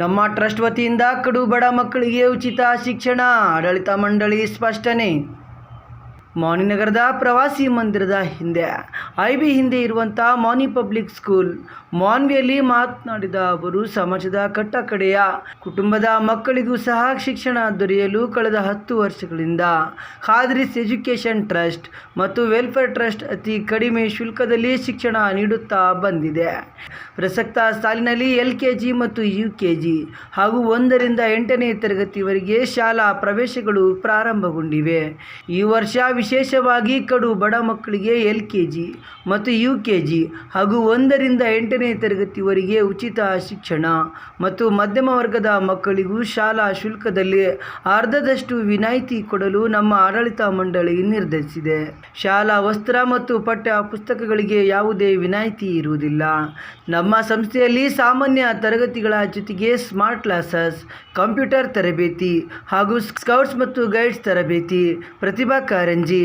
ನಮ್ಮ ಟ್ರಸ್ಟ್ ವತಿಯಿಂದ ಕಡು ಬಡ ಮಕ್ಕಳಿಗೆ ಉಚಿತ ಶಿಕ್ಷಣ ಆಡಳಿತ ಮಂಡಳಿ ಸ್ಪಷ್ಟನೆ. ಮೌನಿನಗರದ ಪ್ರವಾಸಿ ಮಂದಿರದ ಹಿಂದೆ ಐ ಬಿ ಹಿಂದೆ ಇರುವಂಥ ಮೌನಿ ಪಬ್ಲಿಕ್ ಸ್ಕೂಲ್. ಮಾನ್ವಿಯಲ್ಲಿ ಮಾತನಾಡಿದ ಅವರು, ಸಮಾಜದ ಕಟ್ಟಕಡೆಯ ಕುಟುಂಬದ ಮಕ್ಕಳಿಗೂ ಸಹ ಶಿಕ್ಷಣ ದೊರೆಯಲು ಕಳೆದ ಹತ್ತು ವರ್ಷಗಳಿಂದ ಖಾದ್ರಿಸ್ ಎಜುಕೇಷನ್ ಟ್ರಸ್ಟ್ ಮತ್ತು ವೆಲ್ಫೇರ್ ಟ್ರಸ್ಟ್ ಅತಿ ಕಡಿಮೆ ಶುಲ್ಕದಲ್ಲಿ ಶಿಕ್ಷಣ ನೀಡುತ್ತಾ ಬಂದಿದೆ. ಪ್ರಸಕ್ತ ಸಾಲಿನಲ್ಲಿ ಎಲ್ ಕೆ ಜಿ ಮತ್ತು ಯು ಕೆ ಜಿ ಹಾಗೂ ಒಂದರಿಂದ ಎಂಟನೇ ತರಗತಿವರೆಗೆ ಶಾಲಾ ಪ್ರವೇಶಗಳು ಪ್ರಾರಂಭಗೊಂಡಿವೆ. ಈ ವರ್ಷ ವಿಶೇಷವಾಗಿ ಕಡು ಬಡ ಮಕ್ಕಳಿಗೆ ಎಲ್ ಕೆ ಜಿ ಮತ್ತು ಯು ಕೆ ಜಿ ಹಾಗೂ ಒಂದರಿಂದ ಎಂಟನೇ ತರಗತಿವರೆಗೆ ಉಚಿತ ಶಿಕ್ಷಣ ಮತ್ತು ಮಧ್ಯಮ ವರ್ಗದ ಮಕ್ಕಳಿಗೂ ಶಾಲಾ ಶುಲ್ಕದಲ್ಲಿ ಅರ್ಧದಷ್ಟು ವಿನಾಯಿತಿ ಕೊಡಲು ನಮ್ಮ ಆಡಳಿತ ಮಂಡಳಿ ನಿರ್ಧರಿಸಿದೆ. ಶಾಲಾ ವಸ್ತ್ರ ಮತ್ತು ಪಠ್ಯ ಪುಸ್ತಕಗಳಿಗೆ ಯಾವುದೇ ವಿನಾಯಿತಿ ಇರುವುದಿಲ್ಲ. ನಮ್ಮ ಸಂಸ್ಥೆಯಲ್ಲಿ ಸಾಮಾನ್ಯ ತರಗತಿಗಳ ಜೊತೆಗೆ ಸ್ಮಾರ್ಟ್ ಕ್ಲಾಸಸ್, ಕಂಪ್ಯೂಟರ್ ತರಬೇತಿ ಹಾಗೂ ಸ್ಕೌಟ್ಸ್ ಮತ್ತು ಗೈಡ್ಸ್ ತರಬೇತಿ, ಪ್ರತಿಭಾ ಕಾರಂಜಿ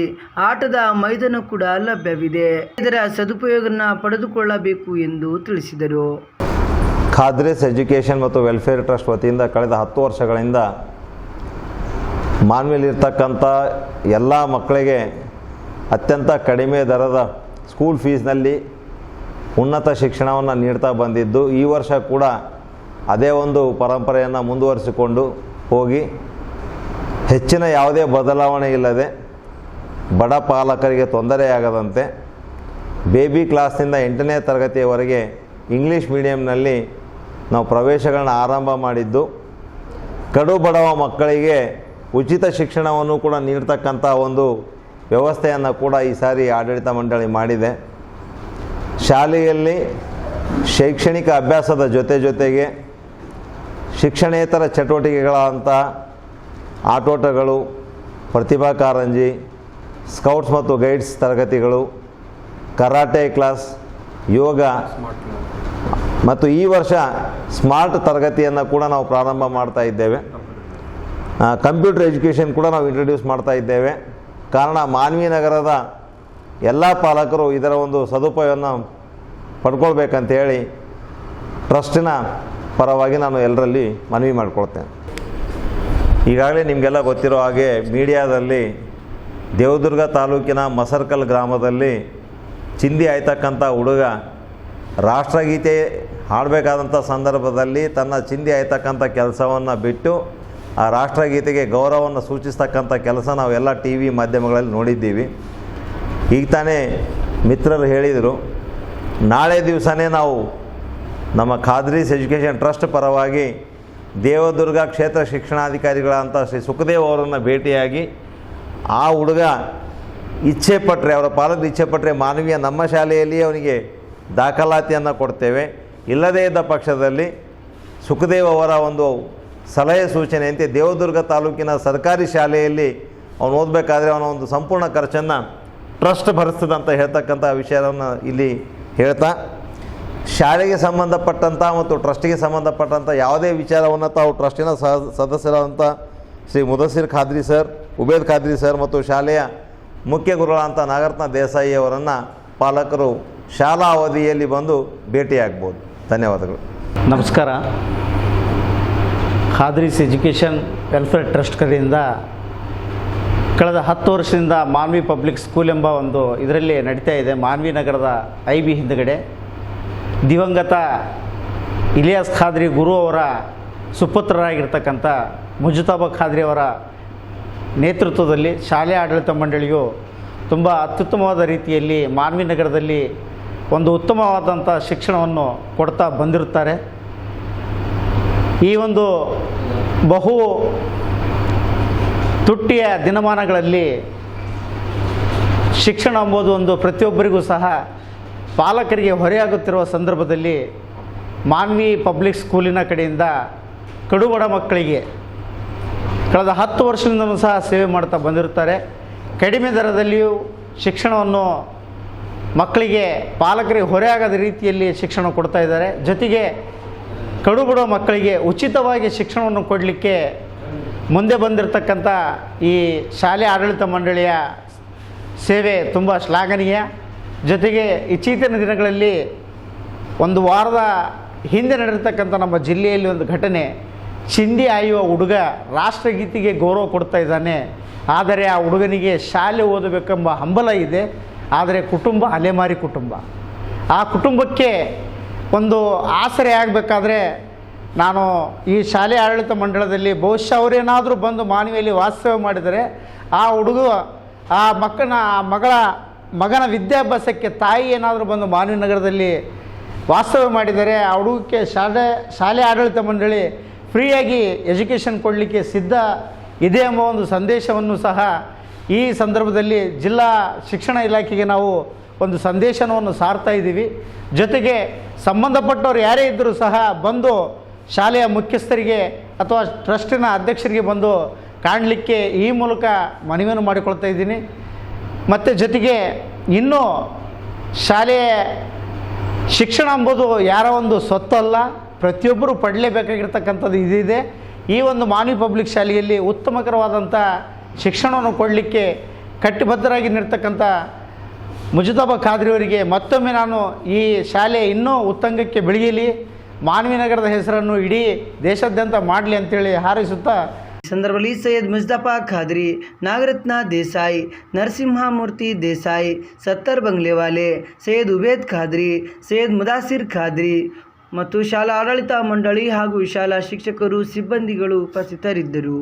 ಆಟದ ಮೈದಾನ ಕೂಡ ಲಭ್ಯವಿದೆ. ಇದರ ಸದುಪಯೋಗನ ಪಡೆದುಕೊಳ್ಳಬೇಕು ಎಂದು ತಿಳಿಸಿದರು. ಖಾದ್ರೇಸ್ ಎಜುಕೇಷನ್ ಮತ್ತು ವೆಲ್ಫೇರ್ ಟ್ರಸ್ಟ್ ವತಿಯಿಂದ ಕಳೆದ ಹತ್ತು ವರ್ಷಗಳಿಂದ ಮಾನ್ವಿಲಿರ್ತಕ್ಕಂಥ ಎಲ್ಲ ಮಕ್ಕಳಿಗೆ ಅತ್ಯಂತ ಕಡಿಮೆ ದರದ ಸ್ಕೂಲ್ ಫೀಸ್ನಲ್ಲಿ ಉನ್ನತ ಶಿಕ್ಷಣವನ್ನು ನೀಡ್ತಾ ಬಂದಿದ್ದು, ಈ ವರ್ಷ ಕೂಡ ಅದೇ ಒಂದು ಪರಂಪರೆಯನ್ನು ಮುಂದುವರಿಸಿಕೊಂಡು ಹೋಗಿ ಹೆಚ್ಚಿನ ಯಾವುದೇ ಬದಲಾವಣೆ ಇಲ್ಲದೆ ಬಡ ಪಾಲಕರಿಗೆ ತೊಂದರೆಯಾಗದಂತೆ ಬೇಬಿ ಕ್ಲಾಸ್ನಿಂದ ಎಂಟನೇ ತರಗತಿಯವರೆಗೆ ಇಂಗ್ಲೀಷ್ ಮೀಡಿಯಂನಲ್ಲಿ ನಾವು ಪ್ರವೇಶಗಳನ್ನ ಆರಂಭ ಮಾಡಿದ್ದು, ಕಡು ಬಡವ ಮಕ್ಕಳಿಗೆ ಉಚಿತ ಶಿಕ್ಷಣವನ್ನು ಕೂಡ ನೀಡ್ತಕ್ಕಂಥ ಒಂದು ವ್ಯವಸ್ಥೆಯನ್ನು ಕೂಡ ಈ ಸಾರಿ ಆಡಳಿತ ಮಂಡಳಿ ಮಾಡಿದೆ. ಶಾಲೆಯಲ್ಲಿ ಶೈಕ್ಷಣಿಕ ಅಭ್ಯಾಸದ ಜೊತೆ ಜೊತೆಗೆ ಶಿಕ್ಷಣೇತರ ಚಟುವಟಿಕೆಗಳಂಥ ಆಟೋಟಗಳು, ಪ್ರತಿಭಾ ಕಾರಂಜಿ ಸ್ಕೌಟ್ಸ್ ಮತ್ತು ಗೈಡ್ಸ್ ತರಗತಿಗಳು, ಕರಾಟೆ ಕ್ಲಾಸ್, ಯೋಗ, ಮತ್ತು ಈ ವರ್ಷ ಸ್ಮಾರ್ಟ್ ತರಗತಿಯನ್ನು ಕೂಡ ನಾವು ಪ್ರಾರಂಭ ಮಾಡ್ತಾ ಇದ್ದೇವೆ. ಕಂಪ್ಯೂಟರ್ ಎಜುಕೇಷನ್ ಕೂಡ ನಾವು ಇಂಟ್ರೊಡ್ಯೂಸ್ ಮಾಡ್ತಾ ಇದ್ದೇವೆ. ಕಾರಣ ಮಾನ್ವಿ ನಗರದ ಎಲ್ಲ ಪಾಲಕರು ಇದರ ಒಂದು ಸದುಪಯೋಗವನ್ನು ಪಡ್ಕೊಳ್ಬೇಕಂತೇಳಿ ಟ್ರಸ್ಟಿನ ಪರವಾಗಿ ನಾನು ಎಲ್ಲರಲ್ಲಿ ಮನವಿ ಮಾಡಿಕೊಳ್ತೇನೆ. ಈಗಾಗಲೇ ನಿಮಗೆಲ್ಲ ಗೊತ್ತಿರೋ ಹಾಗೆ ಮೀಡಿಯಾದಲ್ಲಿ ದೇವದುರ್ಗ ತಾಲೂಕಿನ ಮಸರ್ಕಲ್ ಗ್ರಾಮದಲ್ಲಿ ಚಿಂದಿ ಆಯ್ತಕ್ಕಂಥ ಹುಡುಗ ರಾಷ್ಟ್ರಗೀತೆ ಹಾಡಬೇಕಾದಂಥ ಸಂದರ್ಭದಲ್ಲಿ ತನ್ನ ಚಿಂದಿ ಆಯ್ತಕ್ಕಂಥ ಕೆಲಸವನ್ನು ಬಿಟ್ಟು ಆ ರಾಷ್ಟ್ರಗೀತೆಗೆ ಗೌರವವನ್ನು ಸೂಚಿಸ್ತಕ್ಕಂಥ ಕೆಲಸ ನಾವೆಲ್ಲ ಟಿ ವಿ ಮಾಧ್ಯಮಗಳಲ್ಲಿ ನೋಡಿದ್ದೀವಿ. ಈಗ ತಾನೇ ಮಿತ್ರರು ಹೇಳಿದರು, ನಾಳೆ ದಿವಸನೇ ನಾವು ನಮ್ಮ ಖಾದ್ರೀಸ್ ಎಜುಕೇಷನ್ ಟ್ರಸ್ಟ್ ಪರವಾಗಿ ದೇವದುರ್ಗ ಕ್ಷೇತ್ರ ಶಿಕ್ಷಣಾಧಿಕಾರಿಗಳಂತ ಶ್ರೀ ಸುಖದೇವ್ ಅವರನ್ನು ಭೇಟಿಯಾಗಿ ಆ ಹುಡುಗ ಇಚ್ಛೆ ಪಟ್ಟರೆ ಅವರ ಪಾಲಕರು ಇಚ್ಛೆ ಪಟ್ಟರೆ ಮಾನವೀಯ ನಮ್ಮ ಶಾಲೆಯಲ್ಲಿ ಅವನಿಗೆ ದಾಖಲಾತಿಯನ್ನು ಕೊಡ್ತೇವೆ. ಇಲ್ಲದೇ ಇದ್ದ ಪಕ್ಷದಲ್ಲಿ ಸುಖದೇವ್ ಅವರ ಒಂದು ಸಲಹೆ ಸೂಚನೆಯಂತೆ ದೇವದುರ್ಗ ತಾಲೂಕಿನ ಸರ್ಕಾರಿ ಶಾಲೆಯಲ್ಲಿ ಅವನು ಓದಬೇಕಾದ್ರೆ ಅವನ ಒಂದು ಸಂಪೂರ್ಣ ಖರ್ಚನ್ನು ಟ್ರಸ್ಟ್ ಭರಿಸ್ತದೆ ಅಂತ ಹೇಳ್ತಕ್ಕಂಥ ವಿಷಯವನ್ನು ಇಲ್ಲಿ ಹೇಳ್ತಾ, ಶಾಲೆಗೆ ಸಂಬಂಧಪಟ್ಟಂಥ ಮತ್ತು ಟ್ರಸ್ಟಿಗೆ ಸಂಬಂಧಪಟ್ಟಂಥ ಯಾವುದೇ ವಿಚಾರವನ್ನು ತಾವು ಟ್ರಸ್ಟಿನ ಸದಸ್ಯರಾದಂಥ ಶ್ರೀ ಮುದಸಿರ್ ಖಾದ್ರಿ ಸರ್ ಉಬೇದ್ ಖಾದ್ರಿ ಸರ್ ಮತ್ತು ಶಾಲೆಯ ಮುಖ್ಯ ಗುರುಗಳಂಥ ನಾಗರತ್ನ ದೇಸಾಯಿ ಅವರನ್ನು ಪಾಲಕರು ಶಾಲಾ ಅವಧಿಯಲ್ಲಿ ಬಂದು ಭೇಟಿಯಾಗ್ಬೋದು. ಧನ್ಯವಾದಗಳು. ನಮಸ್ಕಾರ. ಖಾದ್ರೀಸ್ ಎಜುಕೇಷನ್ ವೆಲ್ಫೇರ್ ಟ್ರಸ್ಟ್ ಕಡೆಯಿಂದ ಕಳೆದ ಹತ್ತು ವರ್ಷದಿಂದ ಮಾನ್ವಿ ಪಬ್ಲಿಕ್ ಸ್ಕೂಲ್ ಎಂಬ ಒಂದು ಇದರಲ್ಲಿ ನಡೀತಾ ಇದೆ. ಮಾನ್ವಿ ನಗರದ ಐ ಬಿ ಹಿಂದುಗಡೆ. ದಿವಂಗತ ಇಲಿಯಾಸ್ ಖಾದ್ರಿ ಗುರು ಅವರ ಸುಪುತ್ರರಾಗಿರ್ತಕ್ಕಂಥ ಮುಜುತಾಬ ಖಾದ್ರಿ ಅವರ ನೇತೃತ್ವದಲ್ಲಿ ಶಾಲೆ ಆಡಳಿತ ಮಂಡಳಿಯು ತುಂಬ ಅತ್ಯುತ್ತಮವಾದ ರೀತಿಯಲ್ಲಿ ಮಾನ್ವಿ ನಗರದಲ್ಲಿ ಒಂದು ಉತ್ತಮವಾದಂಥ ಶಿಕ್ಷಣವನ್ನು ಕೊಡ್ತಾ ಬಂದಿರುತ್ತಾರೆ. ಈ ಒಂದು ಬಹು ತುಟ್ಟಿಯ ದಿನಮಾನಗಳಲ್ಲಿ ಶಿಕ್ಷಣ ಎಂಬುದು ಒಂದು ಪ್ರತಿಯೊಬ್ಬರಿಗೂ ಸಹ ಪಾಲಕರಿಗೆ ಹೊರೆಯಾಗುತ್ತಿರುವ ಸಂದರ್ಭದಲ್ಲಿ ಮಾನ್ವಿ ಪಬ್ಲಿಕ್ ಸ್ಕೂಲಿನ ಕಡೆಯಿಂದ ಕಡುಬಡ ಮಕ್ಕಳಿಗೆ ಕಳೆದ ಹತ್ತು ವರ್ಷದಿಂದಲೂ ಸಹ ಸೇವೆ ಮಾಡ್ತಾ ಬಂದಿರುತ್ತಾರೆ. ಕಡಿಮೆ ದರದಲ್ಲಿಯೂ ಶಿಕ್ಷಣವನ್ನು ಮಕ್ಕಳಿಗೆ ಪಾಲಕರಿಗೆ ಹೊರೆಯಾಗದ ರೀತಿಯಲ್ಲಿ ಶಿಕ್ಷಣ ಕೊಡ್ತಾ ಇದ್ದಾರೆ. ಜೊತೆಗೆ ಕಡುಬಡ ಮಕ್ಕಳಿಗೆ ಉಚಿತವಾಗಿ ಶಿಕ್ಷಣವನ್ನು ಕೊಡಲಿಕ್ಕೆ ಮುಂದೆ ಬಂದಿರತಕ್ಕಂಥ ಈ ಶಾಲೆ ಆಡಳಿತ ಮಂಡಳಿಯ ಸೇವೆ ತುಂಬ ಶ್ಲಾಘನೀಯ. ಜೊತೆಗೆ ಇತ್ತೀಚಿನ ದಿನಗಳಲ್ಲಿ ಒಂದು ವಾರದ ಹಿಂದೆ ನಡೆದಿರ್ತಕ್ಕಂಥ ನಮ್ಮ ಜಿಲ್ಲೆಯಲ್ಲಿ ಒಂದು ಘಟನೆ ಚಿಂದಿ ಆಯುವ ಹುಡುಗ ರಾಷ್ಟ್ರಗೀತೆಗೆ ಗೌರವ ಕೊಡ್ತಾ ಇದ್ದಾನೆ. ಆದರೆ ಆ ಹುಡುಗನಿಗೆ ಶಾಲೆ ಓದಬೇಕೆಂಬ ಹಂಬಲ ಇದೆ. ಆದರೆ ಕುಟುಂಬ ಅಲೆಮಾರಿ ಕುಟುಂಬ. ಆ ಕುಟುಂಬಕ್ಕೆ ಒಂದು ಆಸರೆ ಆಗಬೇಕಾದ್ರೆ ನಾನು ಈ ಶಾಲೆ ಆಡಳಿತ ಮಂಡಳದಲ್ಲಿ ಬಹುಶಃ ಅವರೇನಾದರೂ ಬಂದು ಮಾನವಿಯಲ್ಲಿ ವಾಸ್ತವ್ಯ ಮಾಡಿದರೆ ಆ ಹುಡುಗ, ಆ ಮಕ್ಕನ, ಆ ಮಗಳ, ಮಗನ ವಿದ್ಯಾಭ್ಯಾಸಕ್ಕೆ ತಾಯಿ ಏನಾದರೂ ಬಂದು ಮಾನವಿ ನಗರದಲ್ಲಿ ವಾಸ್ತವ್ಯ ಮಾಡಿದರೆ ಆ ಹುಡುಗಕ್ಕೆ ಶಾಲೆ ಶಾಲೆ ಆಡಳಿತ ಮಂಡಳಿ ಫ್ರೀಯಾಗಿ ಎಜುಕೇಷನ್ ಕೊಡಲಿಕ್ಕೆ ಸಿದ್ಧ ಇದೆ ಎಂಬ ಒಂದು ಸಂದೇಶವನ್ನು ಸಹ ಈ ಸಂದರ್ಭದಲ್ಲಿ ಜಿಲ್ಲಾ ಶಿಕ್ಷಣ ಇಲಾಖೆಗೆ ನಾವು ಒಂದು ಸಂದೇಶನವನ್ನು ಸಾರ್ತಾ ಇದ್ದೀವಿ. ಜೊತೆಗೆ ಸಂಬಂಧಪಟ್ಟವ್ರು ಯಾರೇ ಇದ್ದರೂ ಸಹ ಬಂದು ಶಾಲೆಯ ಮುಖ್ಯಸ್ಥರಿಗೆ ಅಥವಾ ಟ್ರಸ್ಟಿನ ಅಧ್ಯಕ್ಷರಿಗೆ ಬಂದು ಕಾಣಲಿಕ್ಕೆ ಈ ಮೂಲಕ ಮನವಿಯನ್ನು ಮಾಡಿಕೊಳ್ತಾ ಇದ್ದೀನಿ. ಮತ್ತು ಜೊತೆಗೆ ಇನ್ನೂ ಶಾಲೆಯ ಶಿಕ್ಷಣ ಎಂಬುದು ಯಾರ ಒಂದು ಸ್ವತ್ತಲ್ಲ. ಪ್ರತಿಯೊಬ್ಬರು ಪಡಲೇಬೇಕಾಗಿರ್ತಕ್ಕಂಥದ್ದು ಇದಿದೆ. ಈ ಒಂದು ಮಾನವಿ ಪಬ್ಲಿಕ್ ಶಾಲೆಯಲ್ಲಿ ಉತ್ತಮಕರವಾದಂಥ ಶಿಕ್ಷಣವನ್ನು ಕೊಡಲಿಕ್ಕೆ ಕಟ್ಟಿಬದ್ಧರಾಗಿ ನಿರ್ತಕ್ಕಂಥ ಖಾದ್ರಿ ಖಾದ್ರಿಯವರಿಗೆ ಮತ್ತೊಮ್ಮೆ ನಾನು ಈ ಶಾಲೆ ಇನ್ನೂ ಉತ್ತಂಗಕ್ಕೆ ಬೆಳೆಯಲಿ, ಮಾನವಿ ನಗರದ ಹೆಸರನ್ನು ಇಡೀ ದೇಶಾದ್ಯಂತ ಮಾಡಲಿ ಅಂತೇಳಿ ಹಾರೈಸುತ್ತಾ ಈ ಸಂದರ್ಭದಲ್ಲಿ ಸೈಯದ್ ಮುಜ್ದಫಾ ಖಾದ್ರಿ, ನಾಗರತ್ನ ದೇಸಾಯಿ, ನರಸಿಂಹಮೂರ್ತಿ ದೇಸಾಯಿ, ಸತ್ತರ್ ಬಂಗ್ಲೆವಾಲೆ, ಸೈಯದ್ ಉಬೇದ್ ಖಾದ್ರಿ, ಸೈಯದ್ ಮುದಾಸಿರ್ ಖಾದ್ರಿ ಮತ್ತು ಶಾಲಾ ಆಡಳಿತ ಮಂಡಳಿ ಹಾಗೂ ಶಾಲಾ ಶಿಕ್ಷಕರು ಸಿಬ್ಬಂದಿಗಳು ಉಪಸ್ಥಿತರಿದ್ದರು.